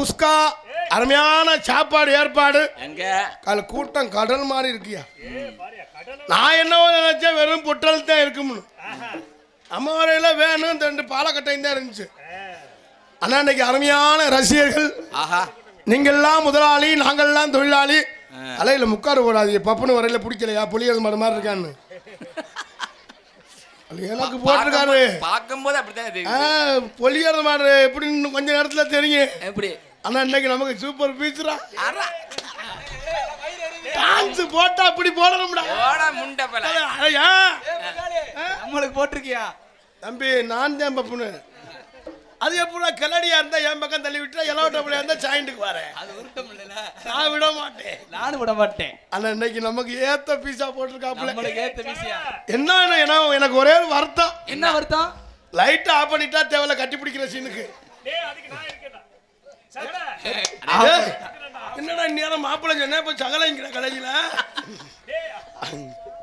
குஸ்கா அருமையான சாப்பாடு ஏற்பாடு. எங்க? கால கூட்டம் கடல் மாதிரி இருக்கியா? நான் என்னவோ நினைச்சேன் வெறும் பொட்டல் தான் இருக்கும்னு. அம்மா வரையில வேணும் ரெண்டு பாலக்கட்டையும் தான் இருந்துச்சு. ஆனா இன்னைக்கு அருமையான ரசிகர்கள். ஆஹா. நீங்கள்லாம் முதலாளி நாங்கள்லாம் தொழிலாளி. தலையில முக்காடு போடாதீங்க. பப்புனு வரையில பிடிக்கலையா? புளியது மாதிரி மாதிரி இருக்கான்னு. எனக்கு போட்டிருக்காரு. பார்க்கும்போது அப்படித்தானே பொலியறது மாதிரி எப்படின்னு கொஞ்ச நேரத்துல தெரியும். எப்படி? ஆனா இன்னைக்கு நமக்கு சூப்பர் பீச்சுரா. டான்ஸ் போட்டா அப்படி போடணும்டா. ஓடா முண்டை பல. ஐயா நம்மளுக்கு போட்டிருக்கியா? தம்பி நான் தான் பப்புனு. அது எப்படா கிளடியா இருந்தா என் பக்கம் தள்ளி விட்டா இலவட்டப்படியா இருந்தா சாயிண்ட்டுக்கு வரேன் அது உருட்டம் நான் விட மாட்டேன். நானும் விட மாட்டேன். ஆனா இன்னைக்கு நமக்கு ஏத்த பீஸா போட்டிருக்காப்புல. நம்மளுக்கு ஏத்த விஷயம் என்ன ஏன்னா எனக்கு ஒரே ஒரு வருத்தம். என்ன வருத்தம்? லைட் ஆஃப் பண்ணிட்டா தேவையில்ல கட்டி பிடிக்கிற சீனுக்கு ஏய், என்னடா நேரம் மாப்பிள்ளை சொன்ன? இப்ப சகலைங்கிற கடையில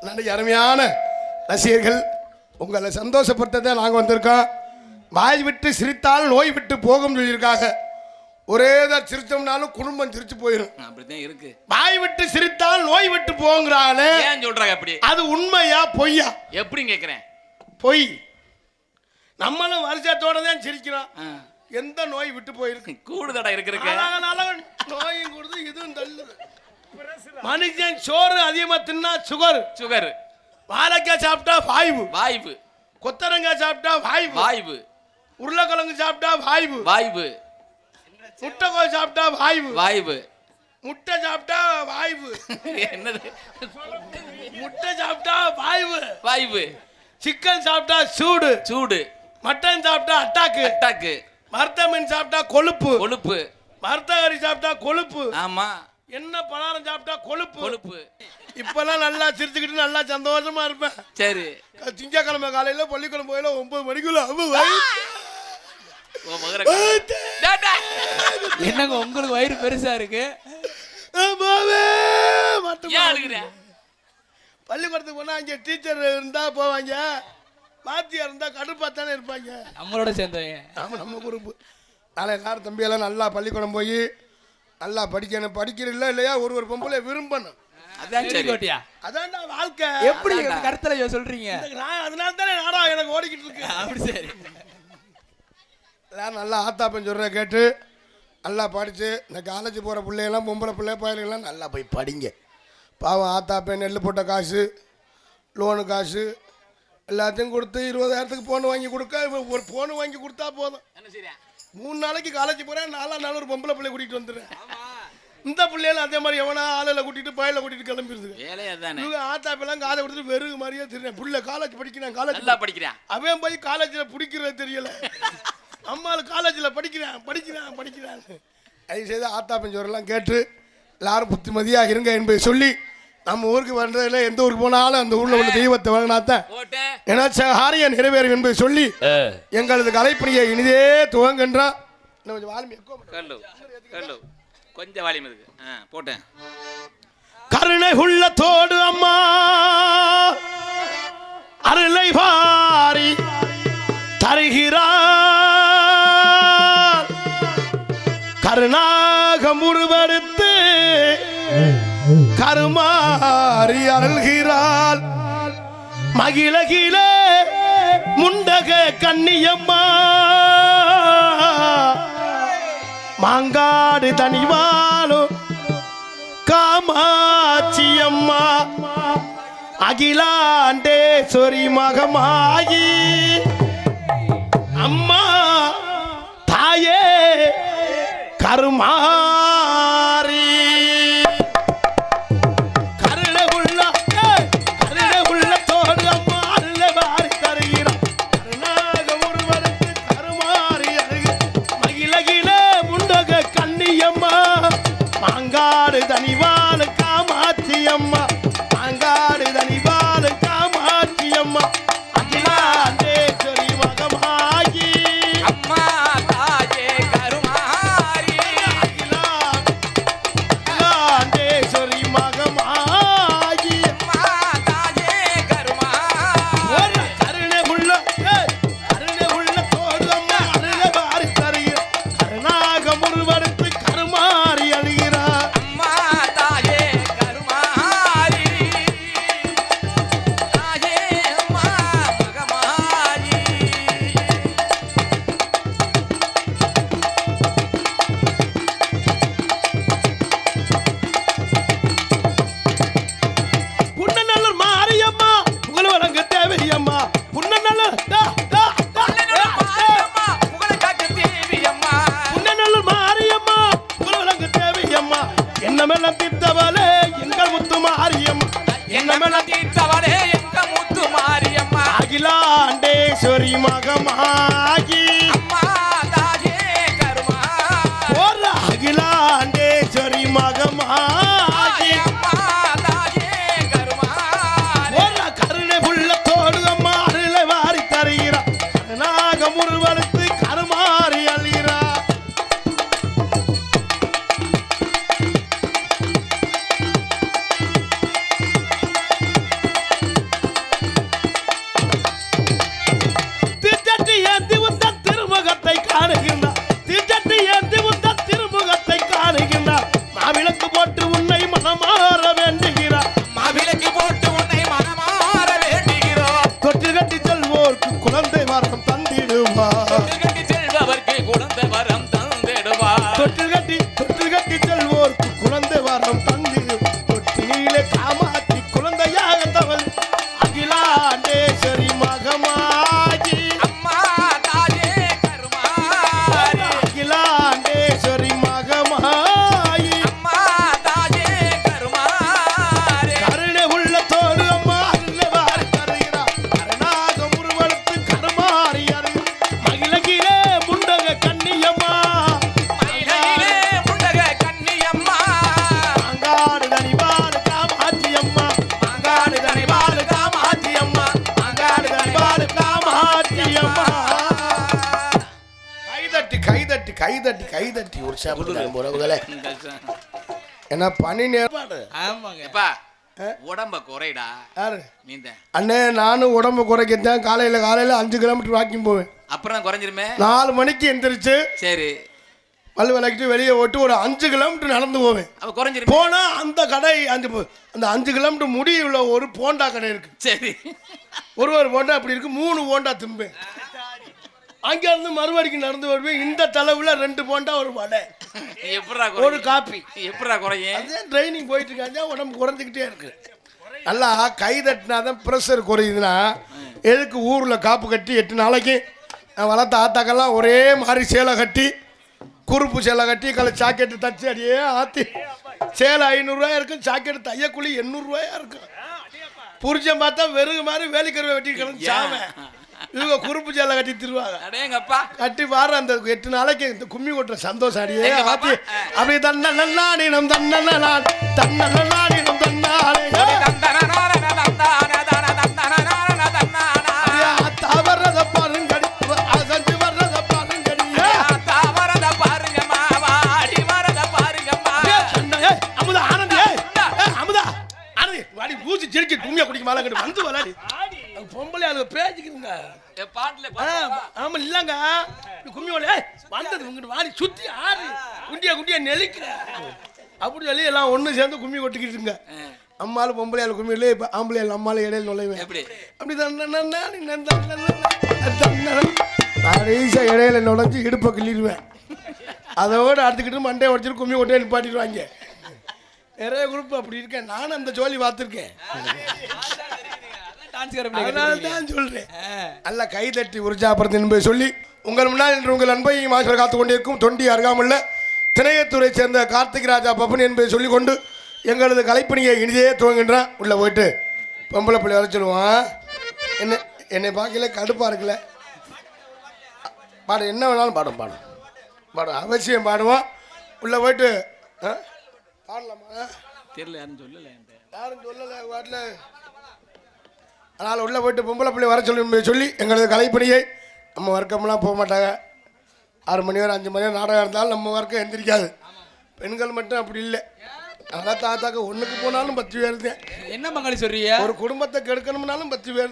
நல்ல அருமையான ரசிகர்கள் உங்களை சந்தோஷப்படுத்ததை நாங்கள் வந்திருக்கோம். வாய் விட்டு சிரித்தால் நோய் விட்டு போகும் சொல்லியிருக்காங்க. ஒரே தான் சிரிச்சோம்னாலும் குடும்பம் சிரிச்சு போயிடும் அப்படித்தான் இருக்கு. வாய் விட்டு சிரித்தால் நோய் விட்டு போங்கிறானே ஏன் சொல்றாங்க அப்படி? அது உண்மையா பொய்யா? எப்படி கேக்குறேன். பொய். நம்மளும் வருஷத்தோட தான் சிரிக்கிறோம். எந்த நோய் விட்டு போயிருக்கு? கூடுதடா அழகன் நோயும் கொடுத்து இதுவும் தள்ளுது மனுஷன் சோறு அதிகமா தின்னா சுகர் சுகர் வாழைக்காய் சாப்பிட்டா வாய்வு. வாய்வு. கொத்தரங்காய் சாப்பிட்டா வாய்வு. வாய்வு. உருளைக்கிழங்கு சாப்பிட்டா வாய்வு. வாய்வு. முட்டைக்கோஸ் சாப்பிட்டா வாய்வு. வாய்வு. முட்டை சாப்பிட்டா வாய்வு. என்னது? முட்டை சாப்பிட்டா வாய்வு. வாய்வு. சிக்கன் சாப்பிட்டா சூடு. சூடு. மட்டன் சாப்பிட்டா அட்டாக்கு. அட்டாக்கு. மருத்த மீன் சாப்பிட்டா கொழுப்பு. கொழுப்பு. மருத்த கறி சாப்பிட்டா கொழுப்பு. ஆமா. என்ன பலகாரம் சாப்பிட்டா கொழுப்பு. கொழுப்பு. இப்பெல்லாம் நல்லா சிரிச்சுக்கிட்டு நல்லா சந்தோஷமா இருப்பேன். சரி. திங்கக்கிழமை காலையில பள்ளிக்கூடம் போயில ஒன்பது மணிக்குள்ள. என்னங்க உங்களுக்கு வயிறு பெருசா இருக்கு? பள்ளிக்கூடத்துக்கு போனா அங்க டீச்சர் இருந்தா போவாங்க. வாத்தியார் இருந்தா கடுப்பா தானே இருப்பாங்க. நம்மளோட சேர்ந்தவங்க ஆமா நம்ம குரூப் நாளை எல்லாரும் தம்பியெல்லாம் நல்லா பள்ளிக்கூடம் போய் நல்லா படிக்கணும். படிக்கிறீங்களா இல்லையா? ஒரு ஒரு பொம்பளை விரும்பணும். அதான் சரி. கோட்டியா அதான்டா வாழ்க்கை. எப்படி கருத்துல சொல்றீங்க? நான் அதனால தானே நாடகம் எனக்கு ஓடிக்கிட்டு இருக்கு. அப்படி சரி. எல்லாரும் நல்லா ஆத்தாப்பன் சொல்கிற கேட்டு நல்லா படித்து இந்த காலேஜ் போகிற பிள்ளைகள்லாம் பொம்பளை பிள்ளை பயிர்கள்லாம் நல்லா போய் படிங்க. பாவம் ஆத்தாப்பன் நெல் போட்ட காசு லோனு காசு எல்லாத்தையும் கொடுத்து இருபதாயிரத்துக்கு ஃபோன் வாங்கி கொடுக்க ஒரு ஃபோன் வாங்கி கொடுத்தா போதும். மூணு நாளைக்கு காலேஜ் போகிறேன் நாலாம் நாள் ஒரு பொம்பளை பிள்ளை கூட்டிகிட்டு வந்துடுறேன். இந்த பிள்ளைகளும் அதே மாதிரி எவனா ஆளில் கூட்டிகிட்டு பயில கூட்டிகிட்டு கிளம்பிடுது இவங்க ஆத்தாப்பெல்லாம் காதை கொடுத்துட்டு வெறுகு மாதிரியே தெரியும் பிள்ளை காலேஜ் படிக்கிறான் காலேஜ் படிக்கிறான். அவன் போய் காலேஜில் பிடிக்கிறது தெரியல. அம்மாள் காலேஜில் படிக்கிறான் படிக்கிறான் படிக்கிறான். தயவு செய்து ஆத்தாப்பன் ஜோரெல்லாம் கேட்டு எல்லாரும் புத்திமதியாக இருங்க என்பதை சொல்லி நம்ம ஊருக்கு வர்றதுல எந்த ஊருக்கு போனாலும் அந்த ஊரில் உள்ள தெய்வத்தை வழங்கினாத்தான் போட்டேன் ஏன்னா ஹாரியம் நிறைவேறும் என்பதை சொல்லி எங்களது கலைப்பணியை இனிதே துவங்குன்றான் இன்னும் கொஞ்சம் வால்மீ கொஞ்சம் ஆ போட்டேன். கருணை உள்ளத்தோடு அம்மா. அருளை பாரி தருகிறார். கருணாகம் உருவெடுத்து கருமாறி அருள்கிறாள். மகிழகிலே முண்டக கண்ணியம்மா. மாங்காடு தனிவாலும் காமாட்சி அம்மா அகிலாண்டேஸ்வரி மகமாயி. அம்மா தாயே கருமா கைதட்டி கைதட்டி கைதட்டி ஒரு சாப்பிடுறாங்க உறவுகளே. ஏன்னா பனி நேரம்? ஆமாங்க. எப்பா உடம்ப குறைடா? யாரு? நீந்தான். அண்ணே நானும் உடம்பு குறைக்கத்தான் காலையில் காலையில் அஞ்சு கிலோமீட்டர் வாக்கிங் போவேன். அப்புறம் குறைஞ்சிருமே? நாலு மணிக்கு எந்திரிச்சு சரி. பல் விளக்கிட்டு வெளியே ஓட்டு ஒரு அஞ்சு கிலோமீட்டர் நடந்து போவேன். அப்ப குறைஞ்சிருமே? போனா அந்த கடை அந்த அந்த அஞ்சு கிலோமீட்டர் முடிவுள்ள ஒரு போண்டா கடை இருக்கு. சரி. ஒரு ஒரு போண்டா அப்படி இருக்கு மூணு போண்டா திம்பேன். அங்க இருந்து மறுபடிக்கு நடந்து வருவேன். இந்த தலைவுல ரெண்டு போண்டா ஒரு வடை. எப்படா ஒரு காப்பி. எப்படா குறையும்? அதே ட்ரைனிங் போயிட்டு இருக்காங்க உடம்பு குறைஞ்சிக்கிட்டே இருக்கு. நல்லா கை தட்டினா தான் ப்ரெஷர் குறையுதுன்னா எதுக்கு ஊரில் காப்பு கட்டி எட்டு நாளைக்கு நான் வளர்த்த ஆத்தாக்கெல்லாம் ஒரே மாதிரி சேலை கட்டி குறுப்பு சேலை கட்டி கலை ஜாக்கெட்டு தச்சு அடியே ஆத்தி. சேலை ஐநூறுரூவாயா இருக்கும் ஜாக்கெட்டு தையக்கூலி எண்ணூறுரூவாயா இருக்கும். புரிச்சம் பார்த்தா வெறுகு மாதிரி வேலிக்கருவை வெட்டி கிடந்து சாம இவங்க குறுப்பு சேலை கட்டி திருவாங்க. அடேங்கப்பா கட்டி வார அந்த எட்டு நாளைக்கு இந்த கும்மி கொட்டுற சந்தோஷம் அடியே. ஆத்தி. அப்படி தன்ன நன்னாடினம் தன்ன நான் தன்ன நன்னாடினம் தன்னாலே ஆ, ஆமா இல்லங்க கும்மி விளையா வந்தது உங்ககிட்ட வாடி சுத்தி ஆறு குண்டியா குண்டியா நெளிக்கிற அப்படி சொல்லி எல்லாம் ஒண்ணு சேர்ந்து கும்மி கொட்டிக்கிட்டுங்க அம்மாலும் பொம்பளையால் கும்மி இல்லை இப்போ ஆம்பளையால் அம்மாலும் இடையில நுழைவேன்? அப்படி நடைசா இடையில நுழைஞ்சு இடுப்பை கிள்ளிடுவேன் அதோட அடுத்துக்கிட்டு மண்டையை உடச்சிட்டு கும்மி கொட்டே நிப்பாட்டிடுவாங்க நிறைய குரூப் அப்படி இருக்கேன் நானும் அந்த ஜோலி பார்த்துருக்கேன் அதனால தான் சொல்றேன். நல்ல கை தட்டி உற்சாகப்படுத்து என்பதை சொல்லி உங்கள் முன்னால் இன்று உங்கள் அன்பை மாஸ்டர் காத்து கொண்டிருக்கும் தொண்டி அருகாமுள்ள திணையத்துறை சேர்ந்த கார்த்திக் ராஜா பப்பன் என்பதை சொல்லிக்கொண்டு எங்களது கலைப்பணியை இனிதே துவங்குகின்றான். உள்ளே போயிட்டு பொம்பளை பிள்ளை வர சொல்லுவான். என்ன என்னை பார்க்கல கடுப்பாக இருக்குல்ல பாடு என்ன வேணாலும் பாடும் பாடும். பாடும் அவசியம் பாடுவோம். உள்ளே போயிட்டு? பாடலாமா? தெரியல யாரும் சொல்லல. யாரும் சொல்லலை வாட்டில் அதனால் உள்ளே போயிட்டு பொம்பளை பிள்ளை வர சொல்லி சொல்லி எங்களது கலைப்பணியை நம்ம வர்க்கம்லாம் போக மாட்டாங்க. ஆறு மணி வரை அஞ்சு மணி நேரம் நாடகம் இருந்தாலும் நம்ம வர்க்கம் எந்திரிக்காது. பெண்கள் மட்டும் அப்படி இல்லை. அதனால் தாத்தாக்க ஒன்றுக்கு போனாலும் பத்து பேர் தான். என்ன மங்களி சொல்றீங்க? ஒரு குடும்பத்தை கெடுக்கணும்னாலும் பத்து பேர்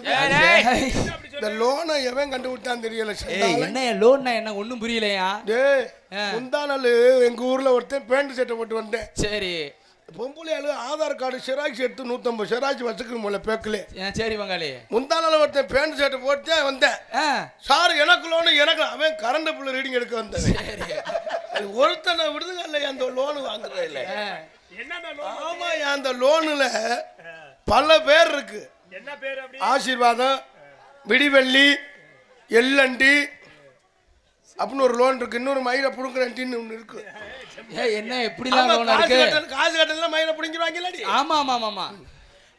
இந்த லோனை எவன் கண்டு தெரியல செந்தாளன். என்ன லோன்னா என்ன? ஒண்ணும் புரியலையா? டேய் ஆ. முந்தா நாள் எங்கள் ஊரில் ஒருத்தன் பேண்ட் சட்டை போட்டு வந்தேன். சரி. பொம்பளை ஆளு ஆதார் கார்டு சிராக்ஸ் எடுத்து நூற்றம்பது சிராக்ஸ் வச்சுக்கணும் போல பேக்கிலே. சரி பங்காளி முந்தா நாள் ஒருத்தன் பேண்ட் ஷர்ட் போட்டு வந்தேன். சார் எனக்கு லோனு எனக்கு அவன் கரண்ட் பில் ரீடிங் எடுக்க வந்தவன் அது ஒருத்தனை விடுதுங்க இல்லையா அந்த லோனு வாங்குறது இல்லை. ஆமா அந்த லோனுல பல பேர் இருக்கு. ஆசீர்வாதம் விடிவெள்ளி எல்லண்டி அப்படின்னு ஒரு லோன் இருக்கு. இன்னொரு மயிரை புடுங்குறேன்ட்டின்னு ஒன்று இருக்கு. என்ன எப்படிலாம் லோன் இருக்கு? காசு கட்டலாம் மயிரை பிடிங்கிறாங்க இல்லாடி ஆமா ஆமா ஆமா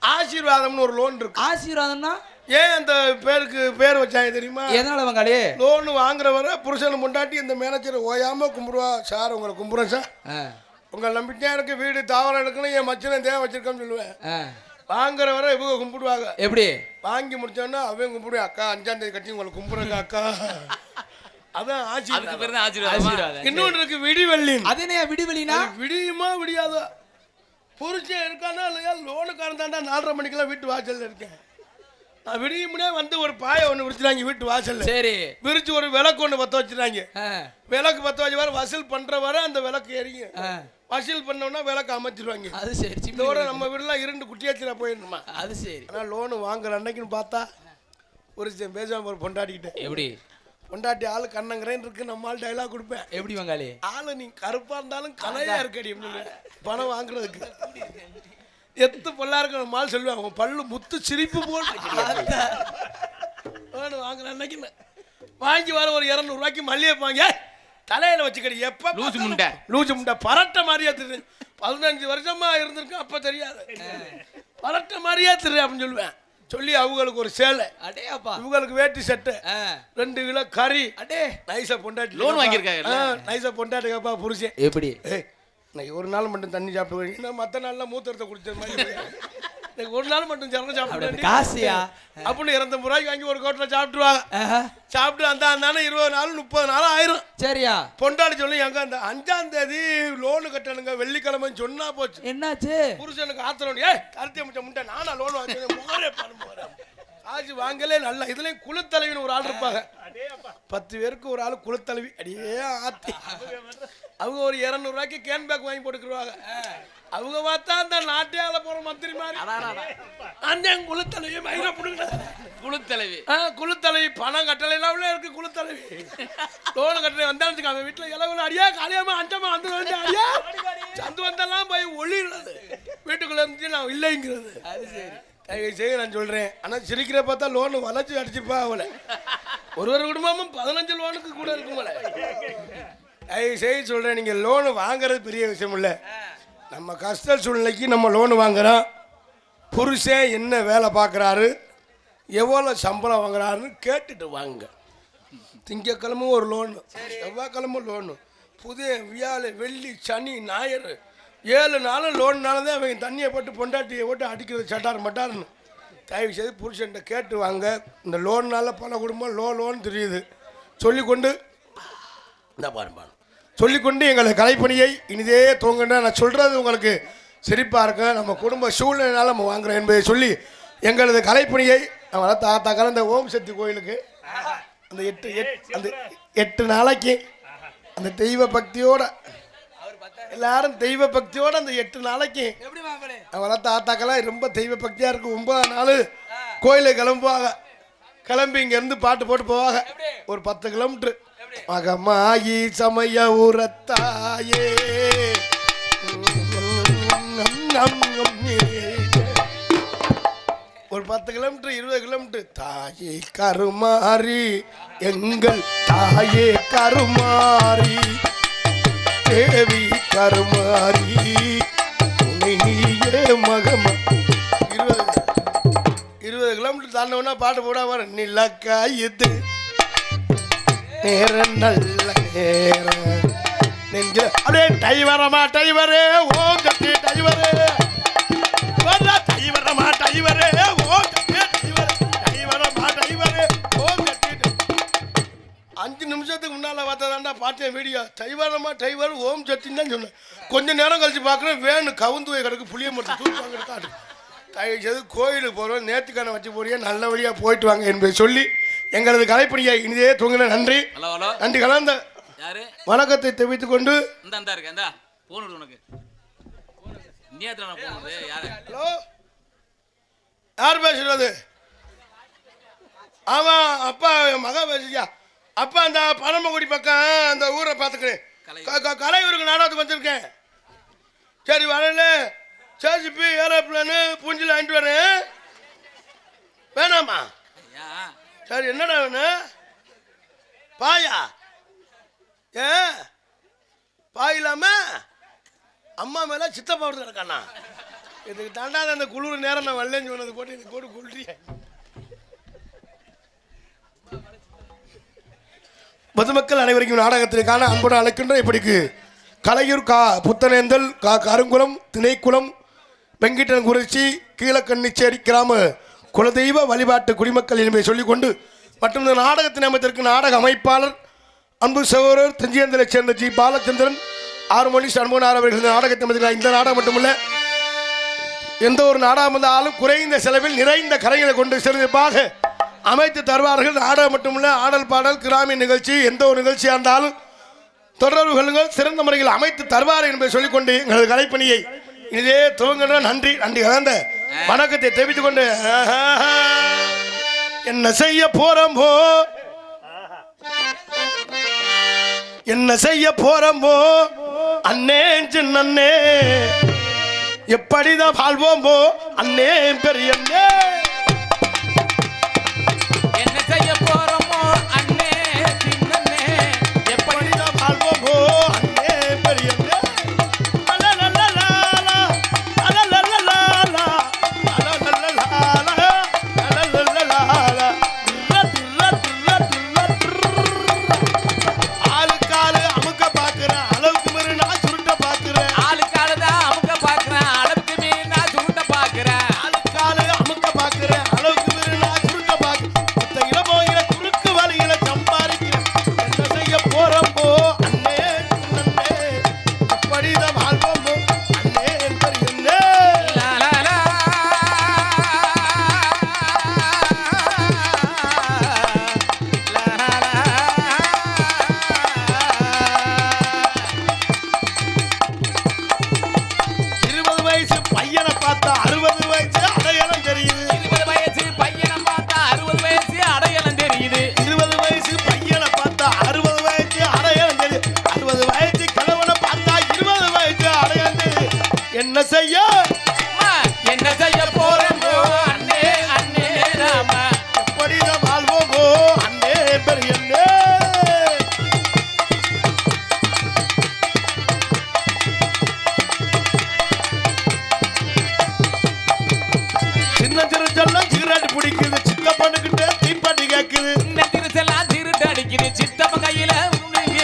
ஆசீர்வாதம்னு ஒரு லோன் இருக்கு. ஆசீர்வாதம்னா? ஏன் அந்த பேருக்கு பேர் வச்சாங்க தெரியுமா? எதனால பங்காளி லோன் வாங்குறவரை புருஷனை முண்டாட்டி இந்த மேனேஜர் ஓயாம கும்பிடுவா. சார் உங்களை கும்பிடுறேன் சார். உங்களை நம்பிக்கையா எனக்கு வீடு தாவரம் எடுக்கணும். என் மச்சனை தேவை வச்சிருக்கேன்னு சொல்லுவேன். வாங்குறவரை இவங்க கும்பிடுவாங்க. எப்படி? வாங்கி முடிச்சோன்னா அவன் கும்பிடுவேன். அக்கா அஞ்சாம் தேதி கட்டி உங்களை கும்பிடுறேங்க அக்கா. அதான் ஆட்சி அதுக்கு பேர் தான் ஆசீர்வாதமா ஆசீர்வாதம். இன்னொன்று இருக்கு விடிவெள்ளி அது என்ன விடுவெளினா அது விடியுமா விடியாதா? புருஷன் இருக்கானா இல்லையா? லோனுக்காரன் தாண்டா நாலரை மணிக்கெல்லாம் வீட்டு வாசல்ல இருக்கேன். நான் விடியுமுனே வந்து ஒரு பாயை ஒன்று விரிச்சுறாங்க வீட்டு வாசல்ல. சரி. விரிச்சு ஒரு விளக்கு ஒன்று பற்ற வச்சுறாங்க விளக்கு பற்ற வச்சு வர வசூல் பண்ற வரை அந்த விளக்கு ஆ. வசூல் பண்ணோம்னா விளக்கு அமைச்சிருவாங்க. அது சரி இதோட நம்ம வீடுலாம் இரண்டு குட்டியாச்சுனா போயிடணுமா? அது சரி. ஆனால் லோனு வாங்குற அன்னைக்குன்னு பார்த்தா ஒரு பேசாம ஒரு பொண்டாட்டிக்கிட்டேன் எப்படி? பொண்டாட்டி ஆளு கண்ணங்கிறேன்னு இருக்கு நம்ம ஆள் டைலாக் கொடுப்பேன். எப்படி பங்காளி ஆளு நீ கருப்பா இருந்தாலும் கலையா இருக்கடி பணம் வாங்குறதுக்கு. எத்து பல்லா இருக்க நம்ம ஆள் சொல்லுவேன் அவன் பல்லு முத்து சிரிப்பு போல் லோனு வாங்குற அன்னைக்கு வாங்கி வர ஒரு இரநூறுவாய்க்கு மல்லிகை வாங்க தலையில வச்சுக்கடி எப்ப லூசு முண்டை. லூசு முண்டை. பரட்ட மாதிரியா தெரியுது பதினஞ்சு வருஷமா இருந்திருக்கு அப்ப தெரியாது. பரட்ட மாதிரியா தெரியும் அப்படின்னு சொல்லுவேன். சொல்லி அவங்களுக்கு ஒரு சேலை. அடே அப்பா. இவங்களுக்கு வேட்டி சட்டை. ஆ, ரெண்டு கிலோ கறி. அடே. நைஸா பொண்டாட்டி Loan வாங்கியிருக்காங்கல்ல? நைஸா பொண்டாட்டி கேப்பா புருஷன். எப்படி? நான் ஒரு நாள் மட்டும் தண்ணி சாப்பிடுவேன் இன்னும் மற்ற நாள்லாம் மூத்திரத்தை குடிச்ச மாதிரி. இன்னைக்கு ஒரு நாள் மட்டும் சரணம் சாப்பிடுவேன் காசியா? அப்படின்னு இரநூத்தம்பது ரூபாய்க்கு வாங்கி ஒரு கோட்டில் சாப்பிட்டுருவாங்க. சாப்பிட்டு அந்த அந்தானே இருபது நாள் முப்பது நாள் ஆயிரும். சரியா? பொண்டாடி சொல்லி எங்க அந்த அஞ்சாம் தேதி லோனு கட்டணுங்க வெள்ளிக்கிழமைன்னு சொன்னா போச்சு. என்னாச்சு? புருஷனுக்கு ஆத்திரம். ஏய் கருத்தி அமைச்ச முட்டை நானா லோன் வாங்கினேன் காசு வாங்கலே நல்ல. இதுலயும் குழுத்தலைவின்னு ஒரு ஆள் இருப்பாங்க. பத்து பேருக்கு ஒரு ஆள் குழுத்தலைவி அடியே ஆத்தி. அவங்க ஒரு இரநூறுவாய்க்கு கேன் பேக் வாங்கி போட்டுக்கிடுவாங்க அவங்க பார்த்தா அந்த நாட்டியால போற மந்திரி மாதிரி. அந்த குழுத்தலைவி மயிரை பிடிக்கிறது குழு தலைவி ஆ குழுத்தலைவி பணம் கட்டலைலாம் உள்ள இருக்கு குழுத்தலைவி லோன் கட்டலை வந்தாலும் வச்சுக்க, அவன் வீட்டில் இலவுல அடியா காலியாம அஞ்சமா வந்து வந்து அடியா? சந்து வந்தெல்லாம் போய் ஒளிடுறது வீட்டுக்குள்ள இருந்து நான் இல்லைங்கிறது. அது சரி. தயவு செய்து நான் சொல்றேன். ஆனா சிரிக்கிற பார்த்தா லோன் வளைச்சு அடிச்சிருப்பா அவளை. ஒரு ஒரு குடும்பமும் பதினஞ்சு லோனுக்கு கூட இருக்கும் போல. தயவு செய்து சொல்றேன் நீங்க லோன் வாங்குறது பெரிய விஷயம் இல்ல. நம்ம கஷ்ட சூழ்நிலைக்கு நம்ம லோன் வாங்குகிறோம் புருஷன் என்ன வேலை பார்க்குறாரு? எவ்வளோ சம்பளம் வாங்குறாருன்னு கேட்டுட்டு வாங்க. திங்கக்கிழமை ஒரு லோனு செவ்வாய்க்கிழமை லோனு புதிய வியாழ வெள்ளி சனி ஞாயிறு ஏழு நாளும் லோன்னால தான் அவங்க தண்ணியை போட்டு பொண்டாட்டியை போட்டு அடிக்கிறது சட்டார் மட்டார்னு. தயவு செய்து புருஷன்கிட்ட கேட்டு வாங்க. இந்த லோன்னால பல குடும்பம் லோ லோன் தெரியுது. சொல்லிக்கொண்டு இந்த பாரு சொல்லிக்கொண்டு எங்களை கலைப்பணியை இனிதே தூங்குன்னா நான் சொல்கிறது உங்களுக்கு சிரிப்பாக இருக்கும் நம்ம குடும்ப சூழ்நிலைனால நம்ம வாங்குறோம் என்பதை சொல்லி எங்களது கலைப்பணியை நம்ம தாத்தா கலந்த ஓம் சக்தி கோயிலுக்கு அந்த எட்டு எட் அந்த எட்டு நாளைக்கு அந்த தெய்வ பக்தியோட எல்லாரும் தெய்வ பக்தியோட அந்த எட்டு நாளைக்கு அவெல்லாம் தாத்தாக்கெல்லாம் ரொம்ப தெய்வ பக்தியாக இருக்கும் ஒன்பது நாள் கோயிலுக்கு கிளம்புவாங்க. கிளம்பி இங்கேருந்து பாட்டு போட்டு போவாங்க ஒரு பத்து கிலோமீட்ரு மகமாயி சமய உரத்தாயே ஒரு பத்து கிலோமீட்டர் இருபது கிலோமீட்டர். தாயே கருமாரி எங்கள் தாயே கருமாரி தேவி கருமாரி உன்னை நீயே மகமா இருபது கிலோமீட்டர் தாண்டவனா பாட்டு போடாம வர நிலக்காயுது. நேரம் நல்ல நேரம் நெஞ்சு அப்படியே டைவரமா டைவரே ஓம் சக்தி டைவரே. டைவரமா டைவரே ஓம் டைவரே. ஓம் அஞ்சு நிமிஷத்துக்கு முன்னால பார்த்ததாண்டா பார்த்தேன் வீடியோ டைவரமா டைவர் ஓம் சத்தின்னு தான் சொன்னேன். கொஞ்ச நேரம் கழிச்சு பார்க்குறேன் வேணு கவுந்து கிடக்கு புளிய மட்டும் தூக்குவாங்க காட்டு தயவு செய்து கோயிலுக்கு போகிறோம் நேற்றுக்கான வச்சு போறியே? நல்லபடியாக போயிட்டு வாங்க என்பதை சொல்லி எங்களது கலைப்பணியை இனிதே தூங்கின நன்றி. நன்றி கலந்த. வணக்கத்தை தெரிவித்துக் கொண்டு உனக்கு. யாரு? ஹலோ. யார் பேசுறது? ஆமா அப்பா மகா பேசுறியா? அப்பா அந்த பனமக்குடி பக்கம் அந்த ஊரை பார்த்துக்கிறேன். கலை. க- க- கலையூருக்கு நாடகத்துக்கு வந்திருக்கேன். சரி வரல சேசிப்பு ஏரோப்ளானு பூஞ்சில் வாங்கிட்டு வரேன் வேணாமா? சரி என்னடா வேணும் பாயா? ஏ? பாய் இல்லாம அம்மா மேல சித்தப்பா ஒருத்தர் இருக்காண்ணா இதுக்கு தாண்டாத அந்த குளிர் நேரம் நான் வரலன்னு சொன்னது போட்டு இது போட்டு கொள்றிய பொதுமக்கள் அனைவருக்கும் நாடகத்திற்கான அன்புடன் அழைக்கின்ற இப்படிக்கு கலையூர் கா புத்தனேந்தல் கா கருங்குளம் திணைக்குளம் வெங்கிட்டன் குறிச்சி கீழக்கண்ணிச்சேரி கிராம குலதெய்வ வழிபாட்டு குடிமக்கள் என்பதை சொல்லிக்கொண்டு மற்றும் இந்த நாடகத்தின் அமைத்திற்கு நாடக அமைப்பாளர் அன்பு சகோதரர் தஞ்சியந்தரைச் சேர்ந்த ஜி. பாலச்சந்திரன் ஆறுமொழி சண்முகனார் அவர்கள் இந்த நாடகத்தை அமைத்திருக்கிறார். இந்த நாடகம் மட்டுமல்ல எந்த ஒரு நாடகம் வந்தாலும் குறைந்த செலவில் நிறைந்த கரைகளை கொண்டு சிறப்பாக அமைத்து தருவார்கள். நாடகம் மட்டுமல்ல ஆடல் பாடல் கிராமிய நிகழ்ச்சி எந்த ஒரு நிகழ்ச்சியாக இருந்தாலும் தொடர்பு கொள்ளுங்கள். சிறந்த முறையில் அமைத்து தருவார் என்பதை சொல்லிக்கொண்டு எங்களது கலைப்பணியை இதே துவங்குகிற நன்றி நன்றி கலந்த வணக்கத்தை தெரிவித்துக் கொண்டு என்ன செய்ய போறோமோ என்ன செய்ய போறோமோ அண்ணே சின்னே எப்படிதான் வாழ்வோமோ அண்ணே பெரியண்ணே.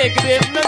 கேக்குது. என்ன